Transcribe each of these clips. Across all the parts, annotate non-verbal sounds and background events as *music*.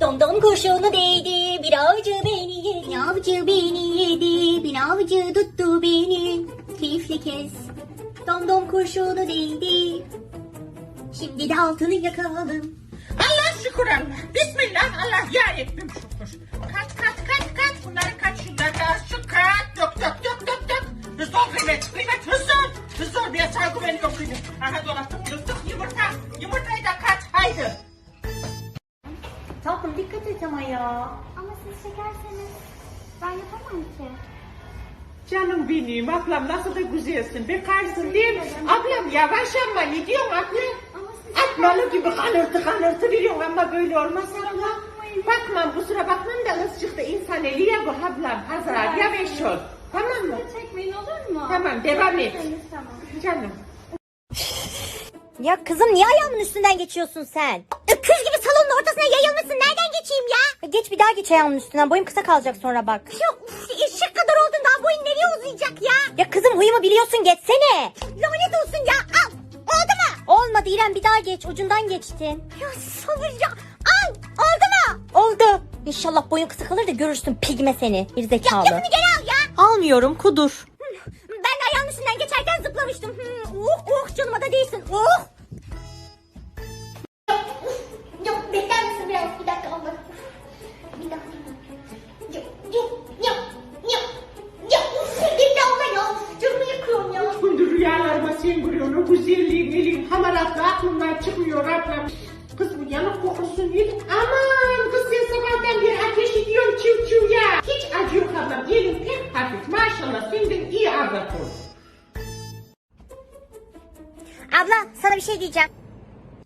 Dom dom kurşunu değdi bir avcı beni yedi. Bir avcı beni yedi bir avcı tuttu beni. Keyifli kez. Dom dom kurşunu değdi. Şimdi de altını yakalım. Allah şükür Allah. Bismillah Allah ya ettim şükür. Kaç kaç kaç kaç bunları kaç şunları da şu kaç dök dök dök dök dök. Hızlı ol kıymet kıymet hızlı ol. Hızlı ol bir sana güveniyorum kıymet. Aha dolaptım yırtık Et ama ya. Ama siz çekerseniz ben yapamam ki. Canım benim ablam nasıl da güzelsin. Bekarsın değil mi? Ablam yavaş ama ne diyorsun ablam? Atmalı gibi kanırtı kanırtı veriyorsun ama böyle olmaz ablam. Bakmam kusura bakmam da hız çıktı insan eli ya bu ablam pazar yavaş ol. Tamam mı? çekmeyin olur mu? Tamam devam et. Tamam. Canım. Ya kızım niye ayağımın üstünden geçiyorsun sen? Ortasına yayılmışsın. Nereden geçeyim ya? Geç bir daha geç ayağımın üstünden. Boyum kısa kalacak sonra bak. Yok eşek kadar oldun daha boyun nereye uzayacak ya? Ya kızım huyumu biliyorsun geçsene. Lanet olsun ya al. Oldu mu? Olmadı İrem bir daha geç. Ucundan geçtin. Ya sabır ya. Al. Oldu mu? Oldu. İnşallah boyun kısa kalır da görürsün pigme seni. Bir zekalı. Ya lafını geri al ya. Almıyorum kudur. Ben de ayağının üstünden geçerken zıplamıştım. Hmm, oh oh canıma da değsin. Oh. Vuruyorsun. O güzelliğin elin hamaratlı aklımdan çıkmıyor ablam. Kız bu yanık kokusu değil. Aman kız sen sabahtan beri ateş ediyorsun çiv çiv ya. Hiç acı yok ablam. Elin pek hafif. Maşallah senden iyi avrat ol. Abla sana bir şey diyeceğim.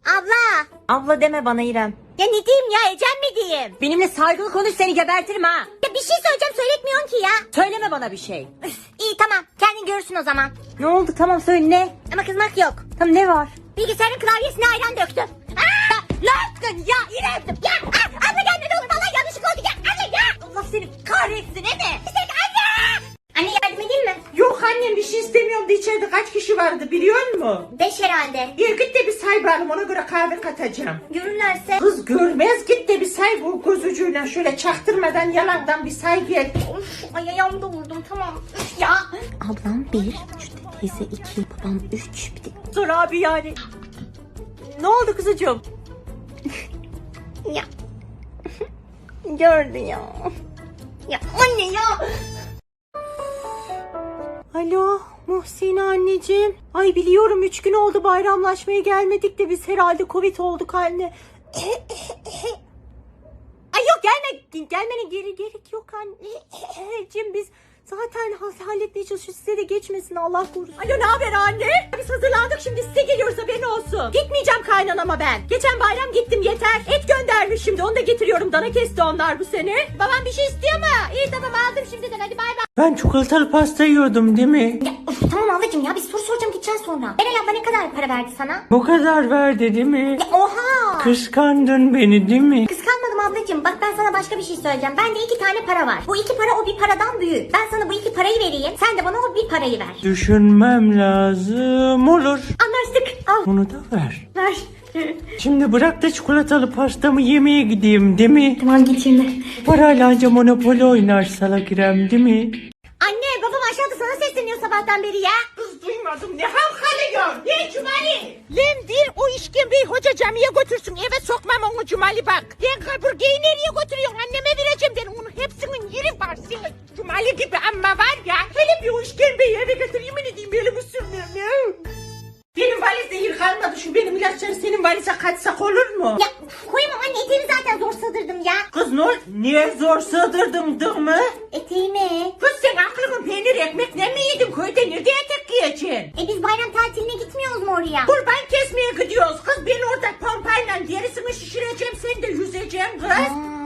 Abla. Abla deme bana İrem. Ya ne diyeyim ya Ecem mi diyeyim? Benimle saygılı konuş seni gebertirim ha. Ya bir şey söyleyeceğim söyletmiyorsun ki ya. Söyleme bana bir şey. Üf, iyi tamam kendin görürsün o zaman. Ne oldu tamam söyle ne? Ama kızmak yok. Tamam ne var? Bilgisayarın klavyesine ayran döktüm. Aa, ne yaptın ya İrem? Ya aa, abla gelmedi oğlum valla yanlışlık oldu ya. Anne ya. Allah seni kahretsin değil mi? İçeride kaç kişi vardı biliyor musun? Beş herhalde. Bir git de bir say bakalım ona göre kahve katacağım. Görürlerse. Kız görmez git de bir say bu göz ucuyla şöyle çaktırmadan yalandan bir say gel. Of ay ayağımda vurdum tamam. Üf ya. Ablam bir, teyze iki, babam üç. Bir de Sor abi yani. Ne oldu kızıcığım? Ya. Gördü ya. Ya anne ya. Alo Muhsine anneciğim. Ay biliyorum üç gün oldu bayramlaşmaya gelmedik de biz herhalde covid olduk anne. *coughs* Ay yok gelme gelmenin geri gerek yok anneciğim biz zaten ha- halletmeye çalışıyoruz size de geçmesin Allah korusun. Alo ne haber anne? Biz hazırlandık şimdi size geliyoruz haberin olsun. Gitmeyeceğim kaynanama ben. Geçen bayram gittim yeter. Et göndermiş şimdi onu da getiriyorum dana kesti onlar bu sene. Babam bir şey istiyor mu? İyi tamam aldım şimdiden hadi bay bay. Ben çikolatalı pasta yiyordum değil mi? Ya of, tamam ablacığım ya bir soru soracağım gideceğiz sonra. Eren abla ne kadar para verdi sana? Bu kadar verdi değil mi? Ya oha. Kıskandın beni değil mi? Kıskanmadım ablacığım. Bak ben sana başka bir şey söyleyeceğim. Bende iki tane para var. Bu iki para o bir paradan büyük. Ben sana bu iki parayı vereyim. Sen de bana o bir parayı ver. Düşünmem lazım olur. Anlaştık. Al Bunu da ver. ver. Şimdi bırak da çikolatalı pastamı yemeye gideyim değil mi? tamam git şimdi. Parayla anca monopoli oynar salak İrem değil mi? Anne babam aşağıda sana sesleniyor sabahtan beri ya. Kız duymadım ne havkalıyor ne Cumali? Hoca camiye götürsün eve sokmam onu Cumali bak. Lan kaburgeyi nereye götürüyorsun anneme vereceğim ben onun hepsinin yeri var senin Cumali gibi ama var ya. Hele bir o işkembeyi eve götür yemin edeyim elimi sürmüyorum. Benim valizde yer kalmadı şu benim ilaçları senin valize kaçsak olur mu? Ya koyamam anne eteğimi zaten zor sığdırdım ya. Kız ne Niye zor sığdırdım değil mi? Eteğimi. Kız sen aklını peynir ekmek ne mi yedin köyde nerede etek gideceksin? E biz bayram tatiline gitmiyoruz mu oraya? Kurban kesmeye gidiyoruz kız. Ben orada pompayla gerisini şişireceğim. Sen de yüzeceksin kız. Hmm.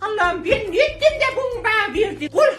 Allah'ım ben yettim de bunu bana verdin. Kul